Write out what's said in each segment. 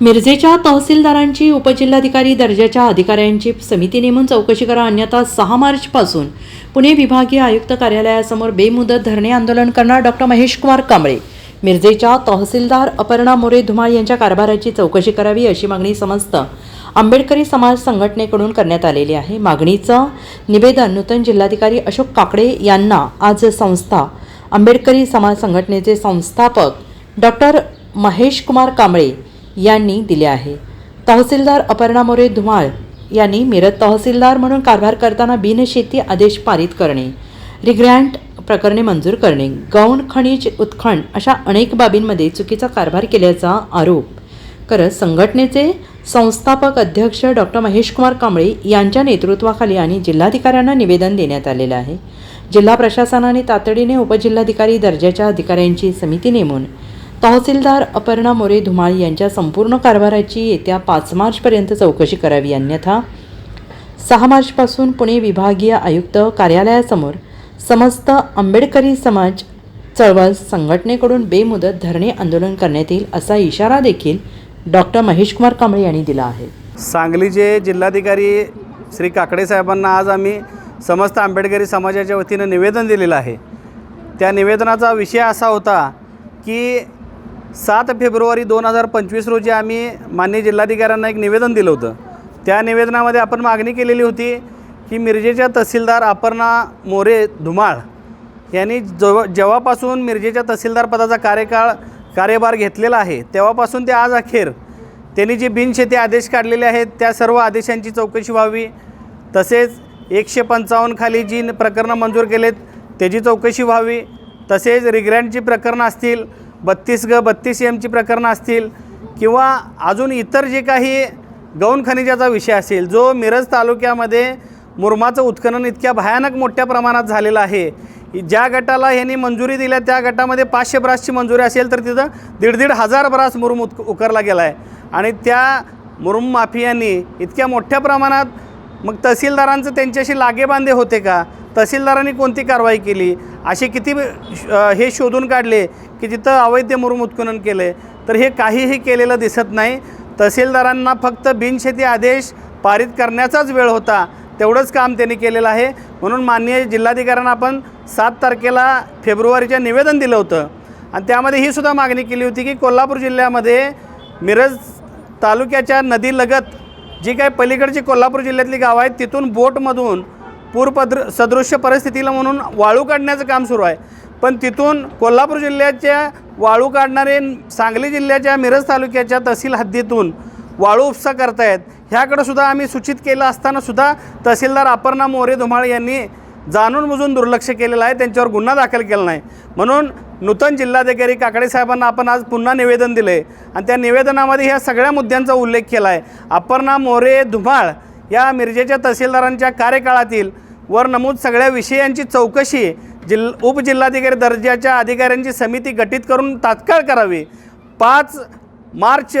मिरजेच्या तहसीलदारांची उपजिल्हाधिकारी दर्जाच्या अधिकाऱ्यांची समिती नेमून चौकशी करा अन्यथा सहा मार्चपासून पुणे विभागीय आयुक्त कार्यालयासमोर बेमुदत धरणे आंदोलन करणार डॉक्टर महेश कुमार कांबळे. मिरजेच्या तहसीलदार अपर्णा मोरे धुमाळ यांच्या कारभाराची चौकशी करावी अशी मागणी समस्त आंबेडकरी समाज संघटनेकडून करण्यात आलेली आहे. मागणीचं निवेदन नूतन जिल्हाधिकारी अशोक काकडे यांना आज संस्था आंबेडकरी समाज संघटनेचे संस्थापक डॉक्टर महेश कुमार कांबळे यांनी दिले आहे. तहसीलदार अपर्णा मोरे धुमाळ यांनी मिरज तहसीलदार म्हणून कारभार करताना बिनशेती आदेश पारित करणे रिग्रँट प्रकरणे मंजूर करणे गौण खनिज उत्खन अशा अनेक बाबींमध्ये चुकीचा कारभार केल्याचा आरोप करत संघटनेचे संस्थापक अध्यक्ष डॉक्टर महेश कुमार कांबळे यांच्या नेतृत्वाखाली आणि जिल्हाधिकाऱ्यांना निवेदन देण्यात आलेलं आहे. जिल्हा प्रशासनाने तातडीने उपजिल्हाधिकारी दर्जाच्या अधिकाऱ्यांची समिती नेमून तहसीलदार अपर्णा मोरे धुमाळ यांच्या संपूर्ण कारभाराची येत्या पाच मार्चपर्यंत चौकशी करावी अन्यथा सहा मार्चपासून पुणे विभागीय आयुक्त कार्यालयासमोर समस्त आंबेडकरी समाज चळवळ संघटनेकडून बेमुदत धरणे आंदोलन करण्यात येईल असा इशारा देखील डॉक्टर महेश कुमार कांबळे यांनी दिला आहे. सांगलीचे जिल्हाधिकारी श्री काकडे साहेबांना आज आम्ही समस्त आंबेडकरी समाजाच्या वतीनं निवेदन दिलेलं आहे. त्या निवेदनाचा विषय असा होता की सात फेब्रुवारी दोन हजार पंचवीस रोजी आम्ही मान्य जिल्हाधिकाऱ्यांना एक निवेदन दिलं होतं. त्या निवेदनामध्ये आपण मागणी केलेली होती की मिरजेच्या तहसीलदार अपर्णा मोरे धुमाळ यांनी जव जेव्हापासून मिरजेच्या तहसीलदार पदाचा कार्यकाळ कार्यभार घेतलेला आहे तेव्हापासून ते आज अखेर त्यांनी जे बिनशेती आदेश काढलेले आहेत त्या सर्व आदेशांची चौकशी व्हावी. तसेच एकशे पंचावन्न खाली जी न- प्रकरणं मंजूर केलेत त्याची चौकशी व्हावी. तसेच रिग्रँटची प्रकरणं असतील बत्तीस ग बत्तीस एमची प्रकरणं असतील किंवा अजून इतर जे काही गौण खनिजाचा विषय असेल जो मिरज तालुक्यामध्ये मुरमाचं उत्खनन इतक्या भयानक मोठ्या प्रमाणात झालेलं आहे ज्या गटाला ह्यांनी मंजुरी दिल्या त्या गटामध्ये पाचशे ब्रासची मंजुरी असेल तर तिथं दीड दीड हजार ब्रास मुरुम उत उकरला गेला आहे. आणि त्या मुरुम माफियांनी इतक्या मोठ्या प्रमाणात मग तहसीलदारांचं त्यांच्याशी लागेबांधे होते का? तहसीलदारांनी कोणती कारवाई केली? असे किती हे शोधून काढले? की तिथं अवैध मुरुम उत्खनन केले तर हे काहीही केलेलं दिसत नाही. तहसीलदारांना फक्त बिनशेती आदेश पारित करण्याचाच वेळ होता. तेवढंच काम त्यांनी केलेलं आहे. म्हणून माननीय जिल्हाधिकाऱ्यांना आपण सात तारखेला फेब्रुवारीच्या निवेदन दिलं होतं. आणि त्यामध्ये ही सुद्धा मागणी केली होती की कोल्हापूर जिल्ह्यामध्ये मिरज तालुक्याच्या नदीलगत जी काही पलीकडची कोल्हापूर जिल्ह्यातली गावं आहेत तिथून बोटमधून पूरपद्र सदृश्य परिस्थितीला म्हणून वाळू काढण्याचं काम सुरू आहे. पण तिथून कोल्हापूर जिल्ह्याच्या वाळू काढणारे सांगली जिल्ह्याच्या मिरज तालुक्याच्या तहसील हद्दीतून वाळू उपसा करतायत. ह्याकडं सुद्धा आम्ही सूचित केलं असताना सुद्धा तहसीलदार अपर्णा मोरे धुमाळ यांनी जाणून बुजून दुर्लक्ष केलेलं आहे. त्यांच्यावर गुन्हा दाखल केला नाही. म्हणून नूतन जिल्हाधिकारी काकडे साहेबांना आपण आज पुन्हा निवेदन दिलं आहे आणि त्या निवेदनामध्ये ह्या सगळ्या मुद्द्यांचा उल्लेख केला आहे अपर्णा मोरे धुमाळ या मिरजेच्या तहसीलदारांच्या कार्यकाळातील वर नमूद सगळ्या विषयांची चौकशी जिल उपजिल्हाधिकारी दर्जाच्या अधिकाऱ्यांची समिती गठीत करून तात्काळ करावी. पाच मार्च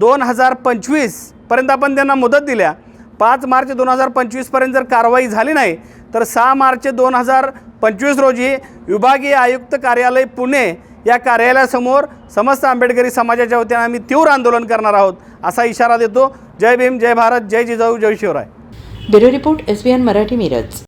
दोन हजार पंचवीसपर्यंत आपण त्यांना मुदत दिल्या. पाच मार्च दोन हजार पंचवीसपर्यंत जर कारवाई झाली नाही तर सहा मार्च दोन हजार पंचवीस रोजी विभागीय आयुक्त कार्यालय पुणे या कार्यालयासमोर समस्त आंबेडकरी समाजाच्या वतीने आम्ही तीव्र आंदोलन करणार आहोत असा इशारा देतो. जय भीम जय भारत जय जिजाऊ जय Shivray. Bureau report S B N Marathi Miraj.